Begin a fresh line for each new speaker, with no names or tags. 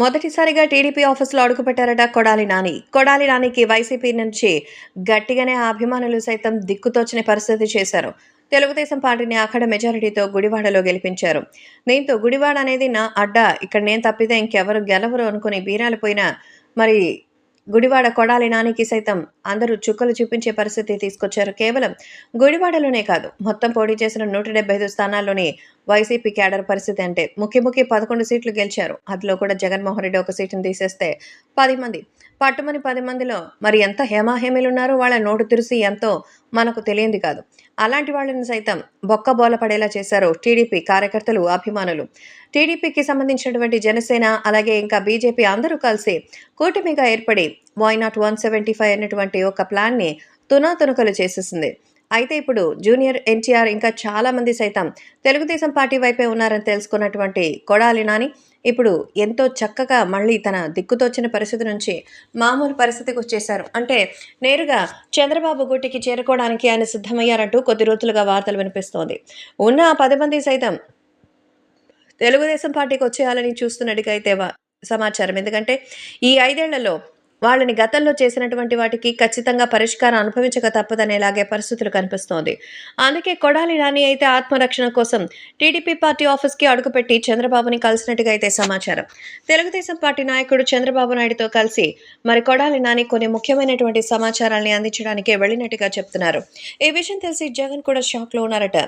మొదటిసారిగా టీడీపీ ఆఫీసులో అడుగుపెట్టారట కొడాలి నాని. కొడాలి నానికి వైసీపీ నుంచి గట్టిగానే ఆ అభిమానులు సైతం దిక్కుతోచని పరిస్థితి చేశారు. తెలుగుదేశం పార్టీని అక్కడ మెజారిటీతో గుడివాడలో గెలిపించారు. దీంతో గుడివాడ అనేది నా అడ్డా. ఇక్కడ నేను తప్పితే ఇంకెవరు గెలవరు అనుకుని బీరాలు పోయిన మరి గుడివాడ కొడాలి నానికి సైతం అందరూ చుక్కలు చూపించే పరిస్థితి తీసుకొచ్చారు. కేవలం గుడివాడలోనే కాదు మొత్తం పోటీ చేసిన నూట డెబ్బై ఐదు స్థానాల్లోని వైసీపీ క్యాడర్ పరిస్థితి అంటే ముఖ్య ముఖ్య పదకొండు సీట్లు గెలిచారు. అందులో కూడా జగన్మోహన్ రెడ్డి ఒక సీటును తీసేస్తే పది మంది. పట్టుమని పది మందిలో మరి ఎంత హేమాహేమీలు ఉన్నారో వాళ్ళ నోటు తెరిసి ఎంతో మనకు తెలియంది కాదు. అలాంటి వాళ్ళని సైతం బొక్క బోల పడేలా చేశారు టీడీపీ కార్యకర్తలు అభిమానులు. టీడీపీకి సంబంధించినటువంటి జనసేన అలాగే ఇంకా బీజేపీ అందరూ కలిసి కూటమిగా ఏర్పడి why not one seventy five అనేటువంటి ఒక ప్లాన్ని తునాతునకలు చేసేసింది. అయితే ఇప్పుడు జూనియర్ ఎన్టీఆర్ ఇంకా చాలామంది సైతం తెలుగుదేశం పార్టీ వైపే ఉన్నారని తెలుసుకున్నటువంటి కొడాలి నాని ఇప్పుడు ఎంతో చక్కగా మళ్ళీ తన దిక్కుతోచిన పరిస్థితి నుంచి మామూలు పరిస్థితికి వచ్చేశారు. అంటే నేరుగా చంద్రబాబు గుట్టికి చేరుకోవడానికి ఆయన సిద్ధమయ్యారంటూ కొద్ది రోజులుగా వార్తలు వినిపిస్తోంది. ఉన్న ఆ పది మంది సైతం తెలుగుదేశం పార్టీకి వచ్చేయాలని చూస్తున్నట్టుగా అయితే సమాచారం. ఎందుకంటే ఈ ఐదేళ్ళలో వాళ్ళని గతంలో చేసినటువంటి వాటికి ఖచ్చితంగా పరిష్కారం అనుభవించక తప్పదనేలాగే పరిస్థితులు కనిపిస్తోంది. అందుకే కొడాలి నాని అయితే ఆత్మరక్షణ కోసం టీడీపీ పార్టీ ఆఫీస్కి అడుగుపెట్టి చంద్రబాబుని కలిసినట్టుగా అయితే సమాచారం. తెలుగుదేశం పార్టీ నాయకుడు చంద్రబాబు నాయుడుతో కలిసి మరి కొడాలి నాని కొన్ని ముఖ్యమైనటువంటి సమాచారాన్ని అందించడానికి వెళ్ళినట్టుగా చెప్తున్నారు. ఈ విషయం తెలిసి జగన్ కూడా షాక్లో ఉన్నారట.